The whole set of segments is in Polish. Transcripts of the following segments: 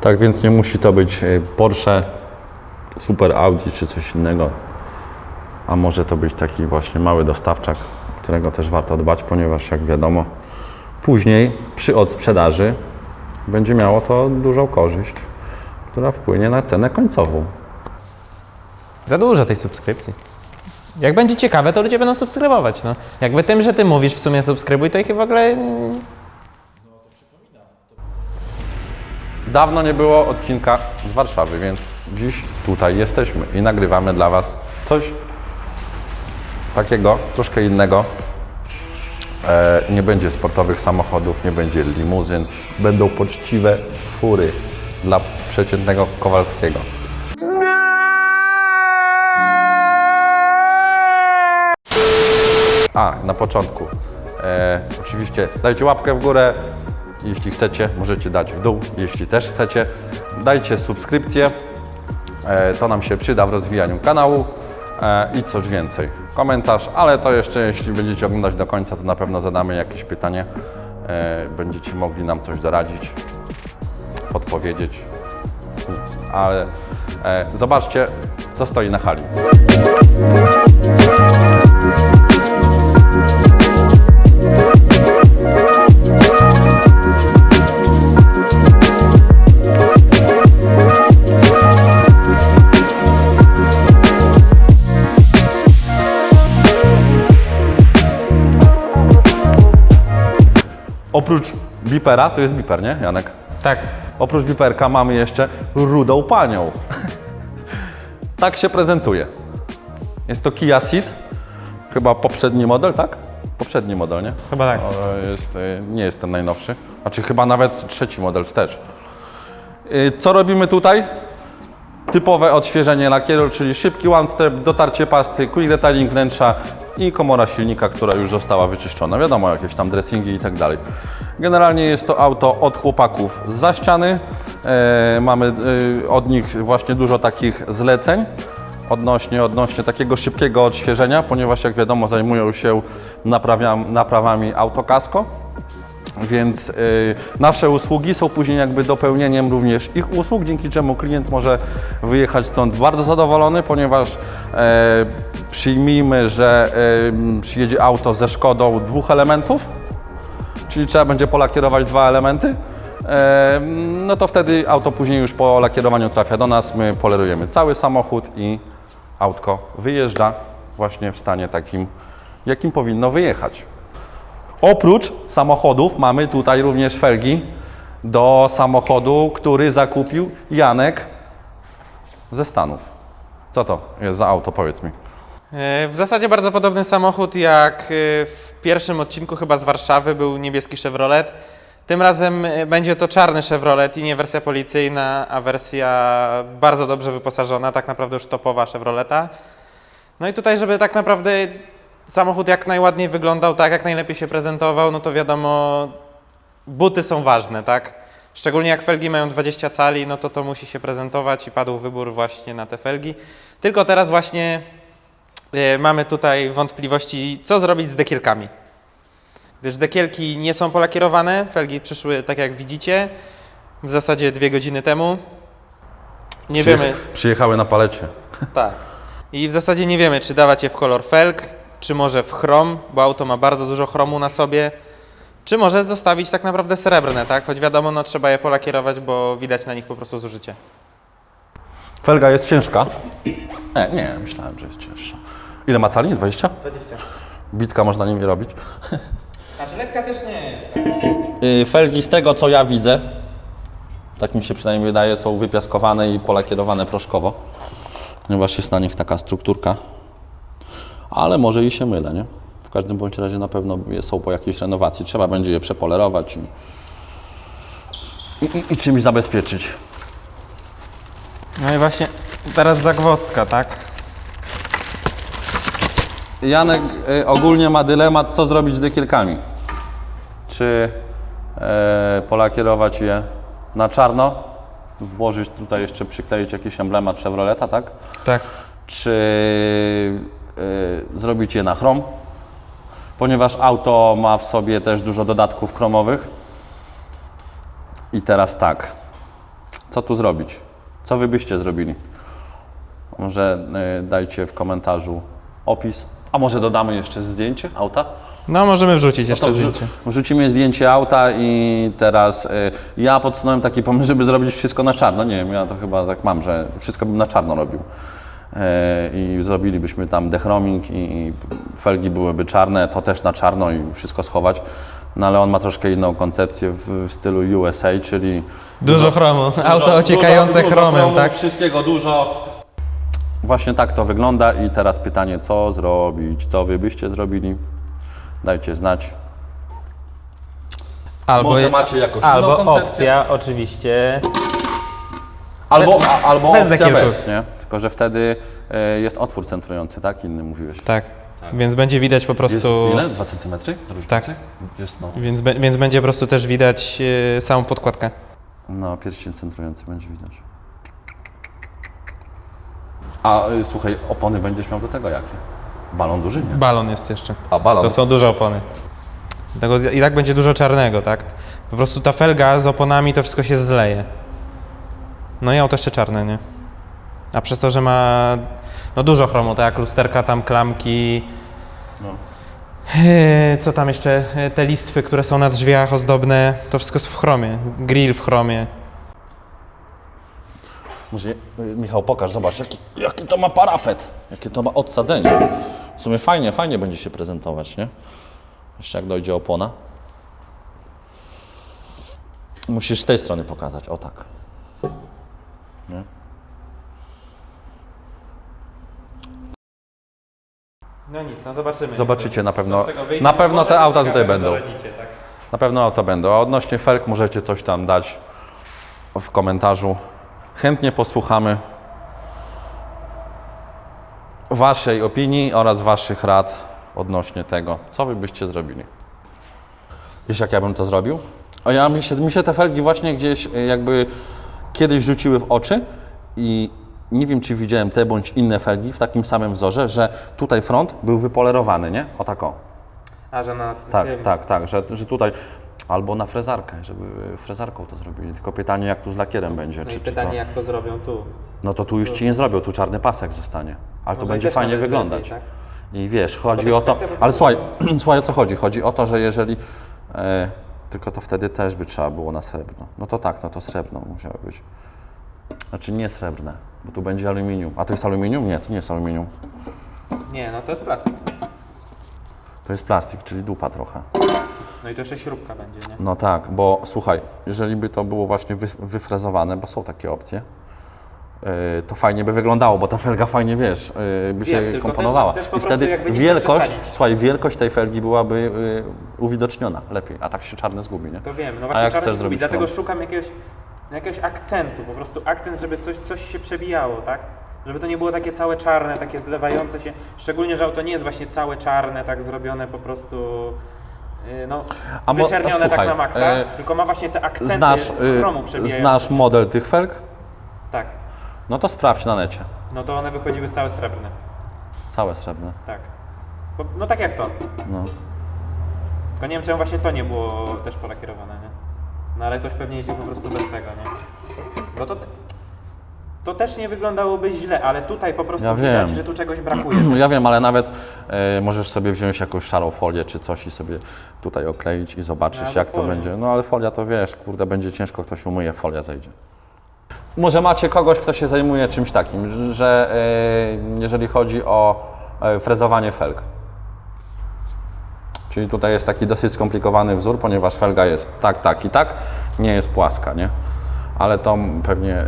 Tak więc nie musi to być e, Porsche, Super Audi czy coś innego. A może to być taki właśnie mały dostawczak, którego też warto dbać, ponieważ jak wiadomo, później przy odsprzedaży będzie miało to dużą korzyść, która wpłynie na cenę końcową. Za dużo tej subskrypcji. Jak będzie ciekawe, to ludzie będą subskrybować. No. Jakby tym, że ty mówisz w sumie subskrybuj, to ich w ogóle Dawno nie było odcinka z Warszawy, więc dziś tutaj jesteśmy i nagrywamy dla Was coś takiego, troszkę innego. E, nie będzie sportowych samochodów, nie będzie limuzyn, będą poczciwe fury dla przeciętnego Kowalskiego. A, na początku. E, oczywiście dajcie łapkę w górę. Jeśli chcecie, możecie dać w dół. Jeśli też chcecie, dajcie subskrypcję. E, to nam się przyda w rozwijaniu kanału. E, I coś więcej. Komentarz, ale to jeszcze, jeśli będziecie oglądać do końca, to na pewno zadamy jakieś pytanie. E, będziecie mogli nam coś doradzić, podpowiedzieć. Nic. Ale zobaczcie, co stoi na hali. Oprócz bipera, to jest biper, nie, Janek? tak. Oprócz biperka mamy jeszcze rudą panią. tak się prezentuje. Jest to Kia Ceed, chyba poprzedni model, tak? Poprzedni model, nie? Chyba tak. O, Jest, y, nie jest ten najnowszy. Znaczy chyba nawet trzeci model wstecz. Y, Co robimy tutaj? Typowe odświeżenie lakieru, czyli szybki one step, dotarcie pasty, quick detailing wnętrza i komora silnika, która już została wyczyszczona. Wiadomo, jakieś tam dressingi i tak dalej. Generalnie jest to auto od chłopaków za ściany. E, mamy e, od nich właśnie dużo takich zleceń odnośnie, odnośnie takiego szybkiego odświeżenia, ponieważ jak wiadomo zajmują się naprawiam, naprawami autokasko. Więc y, nasze usługi są później jakby dopełnieniem również ich usług, dzięki czemu klient może wyjechać stąd bardzo zadowolony, ponieważ e, przyjmijmy, że przyjedzie auto ze szkodą dwóch elementów, czyli trzeba będzie polakierować dwa elementy, e, no to wtedy auto później już po lakierowaniu trafia do nas, my polerujemy cały samochód i autko wyjeżdża właśnie w stanie takim, jakim powinno wyjechać. Oprócz samochodów mamy tutaj również felgi do samochodu, który zakupił Janek ze Stanów. Co to jest za auto, powiedz mi. E, W zasadzie bardzo podobny samochód jak e, w pierwszym odcinku chyba z Warszawy był niebieski Chevrolet. Tym razem e, będzie to czarny Chevrolet i nie wersja policyjna, a wersja bardzo dobrze wyposażona, tak naprawdę już topowa Chevroleta. No i tutaj, żeby tak naprawdę samochód jak najładniej wyglądał, tak jak najlepiej się prezentował, no to wiadomo, buty są ważne, tak? Szczególnie jak felgi mają 20 cali, no to to musi się prezentować i padł wybór właśnie na te felgi. Tylko teraz właśnie e, mamy tutaj wątpliwości, co zrobić z dekielkami. Gdyż dekielki nie są polakierowane, felgi przyszły tak jak widzicie, w zasadzie dwie godziny temu. Nie wiemy, Przyjechały na palecie. tak. I w zasadzie nie wiemy, czy dawać je w kolor felg, czy może w chrom, bo auto ma bardzo dużo chromu na sobie, czy może zostawić tak naprawdę srebrne, tak? Choć wiadomo, no trzeba je polakierować, bo widać na nich po prostu zużycie. Felga jest ciężka. Nie, nie, myślałem, że jest cięższa. Ile ma cali? 20? 20. Bicka można nimi robić. Znaczy lekka też nie jest. Yy, felgi z tego, co ja widzę, tak mi się przynajmniej wydaje, są wypiaskowane i polakierowane proszkowo. Ponieważ jest na nich taka strukturka. Ale może i się mylę, nie? W każdym bądź razie na pewno są po jakiejś renowacji. Trzeba będzie je przepolerować i, i, i, czymś zabezpieczyć. No i właśnie teraz zagwozdka, tak? Janek y, ogólnie ma dylemat, co zrobić z dekielkami. Czy e, polakierować je na czarno, włożyć tutaj jeszcze, przykleić jakiś emblemat Chevroleta, tak? Tak. Czy y, zrobić je na chrom, ponieważ auto ma w sobie też dużo dodatków chromowych. I teraz tak, co tu zrobić? Co wy byście zrobili? Może y, dajcie w komentarzu opis, a może dodamy jeszcze zdjęcie auta? No, możemy wrzucić jeszcze To wrzu- zdjęcie. Wrzucimy zdjęcie auta i teraz y, ja podsunąłem taki pomysł, żeby zrobić wszystko na czarno. Nie wiem, ja to chyba tak mam, że wszystko bym na czarno robił. E, I zrobilibyśmy tam dechroming i, felgi byłyby czarne, to też na czarno i wszystko schować. No ale on ma troszkę inną koncepcję w, w stylu USA, czyli Dużo chromu. Auto ociekające chromem, chromu, tak? Wszystkiego dużo. Właśnie tak to wygląda i teraz pytanie, co zrobić? Co wy byście zrobili? Dajcie znać. Albo, Może macie jakąś Albo inną koncepcję? opcja oczywiście. Albo, a, albo bez opcja bez, nie? Tylko, że wtedy e, jest otwór centrujący, tak? Inny mówiłeś. Tak. Więc będzie widać po prostu... Jest ile? 2 cm? Tak. Jest no. Więc, be- więc będzie po prostu też widać e, samą podkładkę. No, pierścień centrujący będzie widać. A y, słuchaj, opony będziesz miał do tego jakie? Balon duży, nie? Balon jest jeszcze. A balon. To są duże opony. I tak będzie dużo czarnego, tak? Po prostu ta felga z oponami to wszystko się zleje. No i auto jeszcze czarne, nie? A przez to, że ma no dużo chromu, tak jak lusterka, tam klamki. No. Yy, Co tam jeszcze? Yy, Te listwy, które są na drzwiach ozdobne, to wszystko jest w chromie. Grill w chromie. Może, y, Michał, pokaż, zobacz, jaki, jaki to ma parapet, jakie to ma odsadzenie. W sumie fajnie, fajnie będzie się prezentować, nie? Jeszcze jak dojdzie opona. Musisz z tej strony pokazać, o tak. No nic, no zobaczymy. Zobaczycie na pewno, na pewno te auta tutaj będą. tak? Na pewno auta będą. A odnośnie felk możecie coś tam dać w komentarzu. Chętnie posłuchamy Waszej opinii oraz Waszych rad odnośnie tego, co Wy byście zrobili. Wiesz, jak ja bym to zrobił? A ja, mi, się, mi się te felgi właśnie gdzieś y, jakby kiedyś rzuciły w oczy i nie wiem, czy widziałem te bądź inne felgi w takim samym wzorze, że tutaj front był wypolerowany, nie? O tak o. A że na Tak, tym... tak, tak, że, że tutaj albo na frezarkę, żeby frezarką to zrobili. Tylko pytanie, jak tu z lakierem będzie. No czy, i czy pytanie, to, jak to zrobią tu. no to tu już ci nie zrobią, tu czarny pasek zostanie. Ale to będzie fajnie wyglądać. lepiej, tak? I wiesz, chodzi o to. Ale słuchaj, słuchaj, o co chodzi? Chodzi o to, że jeżeli. E, tylko to wtedy też by trzeba było na srebrno. No to tak, no to srebrno musiało być. Znaczy nie srebrne, bo tu będzie aluminium. A to jest aluminium? Nie, to nie jest aluminium. Nie, no to jest plastik. To jest plastik, czyli dupa trochę. No i to jeszcze śrubka będzie, nie? No tak, bo słuchaj, jeżeli by to było właśnie wy, wyfrezowane, bo są takie opcje, yy, to fajnie by wyglądało, bo ta felga fajnie, wiesz, yy, by się tylko komponowała. też- też po I prostu wtedy jakby nie chcę wielkość, przesadzić. słuchaj, wielkość tej felgi byłaby yy, uwidoczniona lepiej, a tak się czarne zgubi, nie? To wiem, no właśnie jak czarno chcesz się zrobić zrobić, dlatego front? szukam jakiegoś, jakiegoś akcentu, po prostu akcent, żeby coś, coś się przebijało, tak? Żeby to nie było takie całe czarne, takie zlewające się, szczególnie, że auto nie jest właśnie całe czarne, tak zrobione po prostu, yy, no, A mo- wyczernione tak słuchaj, na maksa, e, tylko ma właśnie te akcenty Znasz, chromu yy, przebijające. znasz model tych felg? Tak, No to sprawdź na necie. no to one wychodziły całe srebrne, Całe srebrne. tak. No tak jak to. No. Tylko nie wiem, czemu właśnie to nie było też polakierowane, nie? No ale ktoś pewnie jeździł po prostu bez tego, nie? Bo to, to też nie wyglądałoby źle, ale tutaj po prostu Ja widać, wiem. że tu czegoś brakuje. Ja wiem, ale nawet e, możesz sobie wziąć jakąś szarą folię czy coś i sobie tutaj okleić i zobaczysz, albo jak to folię. będzie. No ale folia to wiesz, kurde, będzie ciężko, ktoś umyje, folia zejdzie. Może macie kogoś, kto się zajmuje czymś takim, że e, jeżeli chodzi o e, frezowanie felg. Czyli tutaj jest taki dosyć skomplikowany wzór, ponieważ felga jest tak, tak i tak, nie jest płaska, nie? Ale to pewnie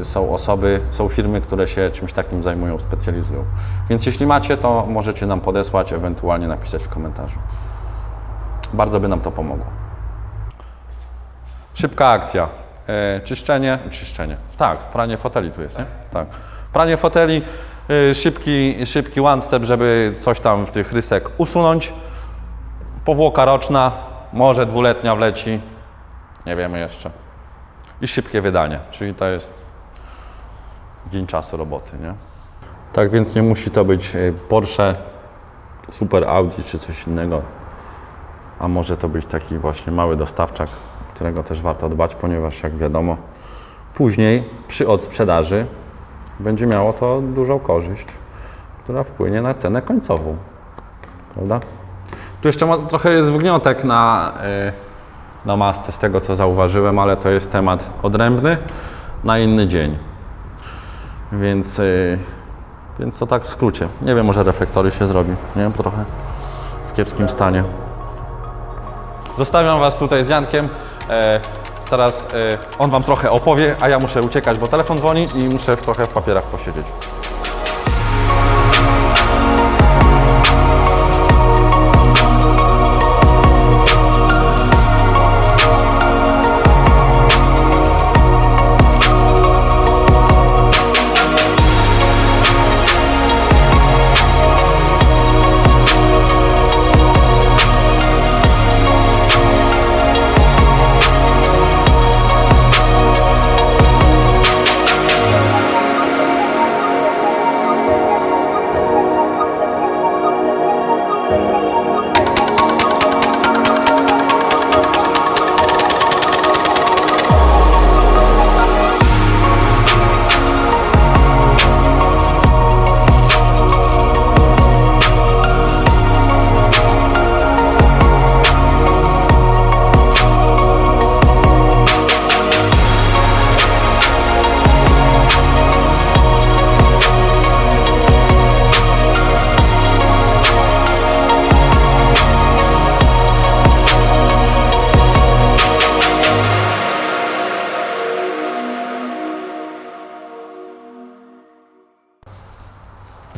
y, są osoby, są firmy, które się czymś takim zajmują, specjalizują. Więc jeśli macie, to możecie nam podesłać, ewentualnie napisać w komentarzu. Bardzo by nam to pomogło. Szybka akcja. E, czyszczenie, czyszczenie. Tak, pranie foteli tu jest, nie? Tak. Pranie foteli, y, szybki, szybki one step, żeby coś tam w tych rysek usunąć. Powłoka roczna, może dwuletnia wleci, nie wiemy jeszcze. I szybkie wydanie, czyli to jest dzień czasu roboty, nie? Tak więc nie musi to być y, Porsche, Super Audi czy coś innego, a może to być taki właśnie mały dostawczak, którego też warto dbać, ponieważ jak wiadomo, później przy odsprzedaży będzie miało to dużą korzyść, która wpłynie na cenę końcową. Prawda? Tu jeszcze ma, trochę jest wgniątek na, y, na masce z tego co zauważyłem, ale to jest temat odrębny na inny dzień. Więc, y, więc to tak w skrócie. Nie wiem, może reflektory się zrobi, nie? Bo trochę w kiepskim stanie. Zostawiam Was tutaj z Jankiem. E, teraz e, on Wam trochę opowie, a ja muszę uciekać, bo telefon dzwoni i muszę trochę w papierach posiedzieć.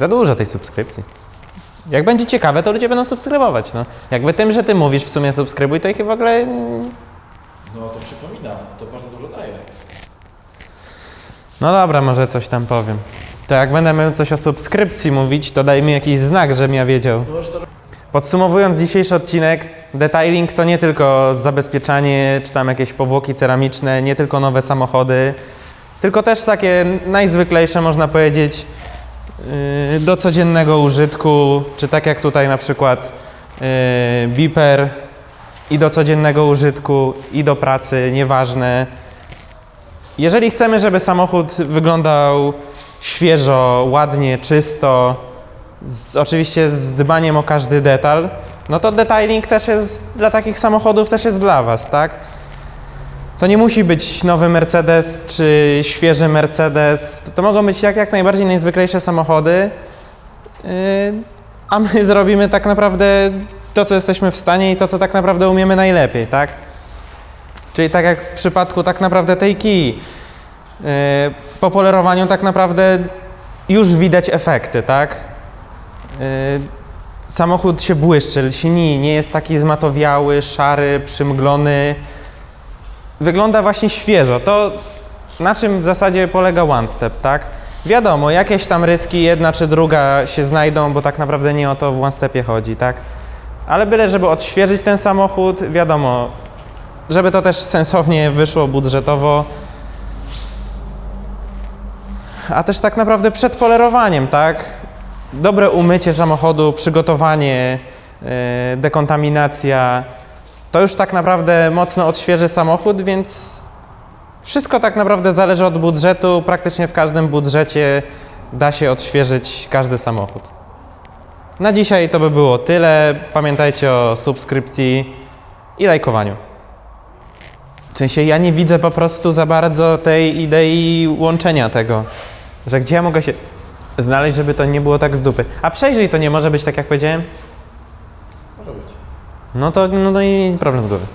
Za dużo tej subskrypcji. Jak będzie ciekawe, to ludzie będą subskrybować. No. Jakby tym, że ty mówisz w sumie subskrybuj, to ich w ogóle. No to przypominam, to bardzo dużo daje. No dobra, może coś tam powiem. To jak będę miał coś o subskrypcji mówić, to daj mi jakiś znak, żebym ja wiedział. Podsumowując dzisiejszy odcinek, detailing to nie tylko zabezpieczanie, czy tam jakieś powłoki ceramiczne, nie tylko nowe samochody, tylko też takie najzwyklejsze, można powiedzieć, do codziennego użytku, czy tak jak tutaj na przykład yy, Viper i do codziennego użytku, i do pracy, nieważne. Jeżeli chcemy, żeby samochód wyglądał świeżo, ładnie, czysto, z, oczywiście z dbaniem o każdy detal, no to detailing też jest dla takich samochodów też jest dla Was, tak? To nie musi być nowy Mercedes czy świeży Mercedes. To, to mogą być jak, jak najbardziej najzwyklejsze samochody, yy, a my zrobimy tak naprawdę to, co jesteśmy w stanie i to, co tak naprawdę umiemy najlepiej, tak? Czyli tak jak w przypadku tak naprawdę tej kij, yy, po polerowaniu tak naprawdę już widać efekty, tak? Yy, samochód się błyszczy, lśni, nie jest taki zmatowiały, szary, przymglony. Wygląda właśnie świeżo. To na czym w zasadzie polega One Step, tak? Wiadomo, jakieś tam ryski, jedna czy druga się znajdą, bo tak naprawdę nie o to w One Stepie chodzi, tak? Ale byle, żeby odświeżyć ten samochód, wiadomo, żeby to też sensownie wyszło budżetowo, a też tak naprawdę przed polerowaniem, tak? Dobre umycie samochodu, przygotowanie, yy, dekontaminacja, to już tak naprawdę mocno odświeży samochód, więc wszystko tak naprawdę zależy od budżetu. Praktycznie w każdym budżecie da się odświeżyć każdy samochód. Na dzisiaj to by było tyle. Pamiętajcie o subskrypcji i lajkowaniu. W sensie ja nie widzę po prostu za bardzo tej idei łączenia tego, że gdzie ja mogę się znaleźć, żeby to nie było tak z dupy. A przejrzyj to nie może być tak jak powiedziałem? No to no, no i problem z głowy.